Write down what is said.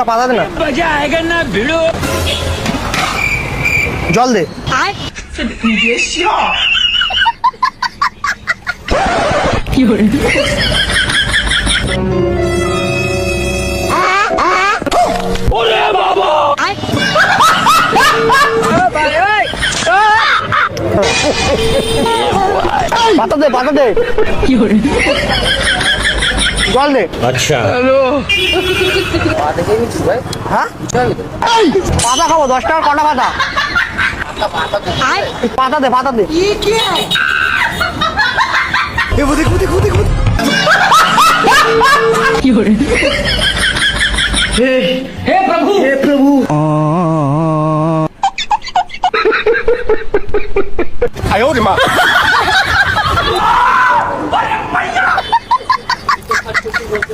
ফুচকা পাতা দে না। জল দে। পাতা দে পাতা দে। কি জল দে আচ্ছা। হ্যালো। হ্যাঁ? পাতা খাব দশ টাকার কটা পাতা? পাতা দে পাতা দে। দেখো দেখো দেখো কি হরে হে হে প্রভু।